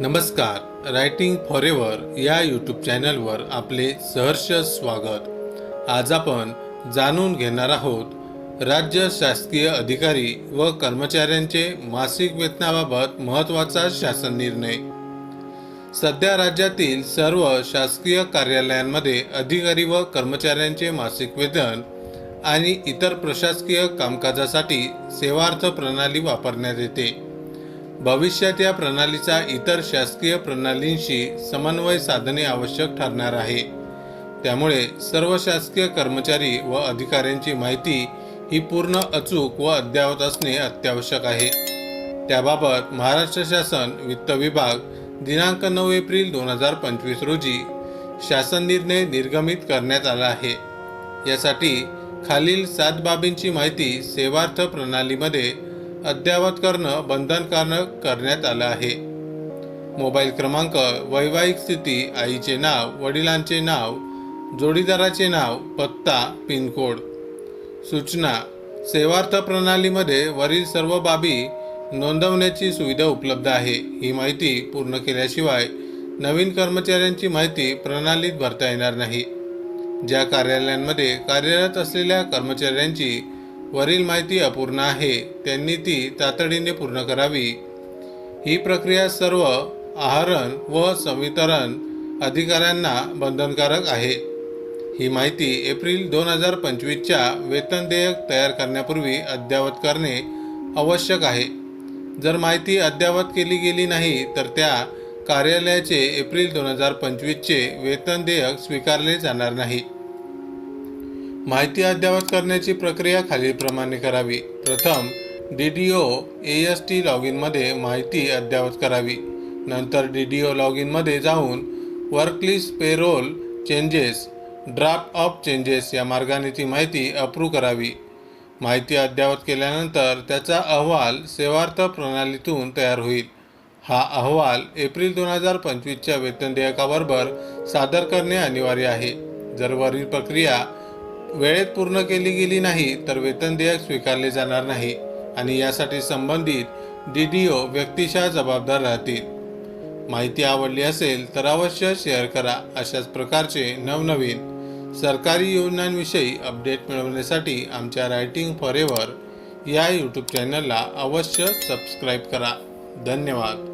नमस्कार writing forever या YouTube चॅनलवर आपले सहर्ष स्वागत. आज आपण जाणून घेणार आहोत राज्य शासकीय अधिकारी व कर्मचाऱ्यांचे मासिक वेतनाबाबत महत्त्वाचा शासन निर्णय. सध्या राज्यातील सर्व शासकीय कार्यालयांमध्ये अधिकारी व कर्मचाऱ्यांचे मासिक वेतन आणि इतर प्रशासकीय कामकाजासाठी सेवार्थ प्रणाली वापरण्यात येते. भविष्यात या प्रणालीचा इतर शासकीय प्रणालींशी समन्वय साधणे आवश्यक ठरणार आहे. त्यामुळे सर्व शासकीय कर्मचारी व अधिकाऱ्यांची माहिती ही पूर्ण अचूक व अद्ययावत असणे अत्यावश्यक आहे. त्याबाबत महाराष्ट्र शासन वित्त विभाग दिनांक नऊ एप्रिल दोन हजार पंचवीस रोजी शासन निर्णय निर्गमित करण्यात आला आहे. यासाठी खालील सात बाबींची माहिती सेवार्थ प्रणालीमध्ये अद्ययावत करणं बंधनकारक करण्यात आलं आहे. मोबाईल क्रमांक वैवाहिक स्थिती आईचे नाव वडिलांचे नाव जोडीदाराचे नाव पत्ता पिनकोड. सूचना सेवार्थ प्रणालीमध्ये वरील सर्व बाबी नोंदवण्याची सुविधा उपलब्ध आहे. ही माहिती पूर्ण केल्याशिवाय नवीन कर्मचाऱ्यांची माहिती प्रणालीत भरता येणार नाही. ज्या कार्यालयांमध्ये कार्यरत असलेल्या कर्मचाऱ्यांची वरील माहिती अपूर्ण आहे त्यांनी ती तातडीने पूर्ण करावी. ही प्रक्रिया सर्व आहरण व संवितरण अधिकाऱ्यांना बंधनकारक आहे. ही माहिती एप्रिल दोन हजार पंचवीसच्या वेतन देयक तयार करण्यापूर्वी अद्ययावत करणे आवश्यक आहे. जर माहिती अद्ययावत केली गेली नाही तर त्या कार्यालयाचे एप्रिल दोन हजार पंचवीसचे वेतन देयक स्वीकारले जाणार नाही. माहिती अद्ययावत करण्याची प्रक्रिया खालीलप्रमाणे करावी. प्रथम D D O A S T log इनमध्ये माहिती अद्ययावत करावी. नंतर डी डी ओ लॉग इनमध्ये जाऊन worklist payroll changes draft of changes या मार्गाने ती माहिती अप्रूव्ह करावी. माहिती अद्ययावत केल्यानंतर त्याचा अहवाल सेवार्थ प्रणालीतून तयार होईल. हा अहवाल एप्रिल दोन हजार पंचवीसच्या वेतन देयकाबरोबर सादर करणे अनिवार्य आहे. जर वरील प्रक्रिया वेळेत पूर्ण केली गेली नाही तर वेतन देयक स्वीकारले जाणार नाही आणि यासाठी संबंधित डी डी ओ व्यक्तिशः जबाबदार राहतील. माहिती आवडली असेल तर अवश्य शेअर करा अशाच प्रकारचे नवनवीन सरकारी योजनांविषयी अपडेट मिळवण्यासाठी आमच्या रायटिंग फॉर एव्हर या यूट्यूब चॅनलला अवश्य सबस्क्राईब करा. धन्यवाद.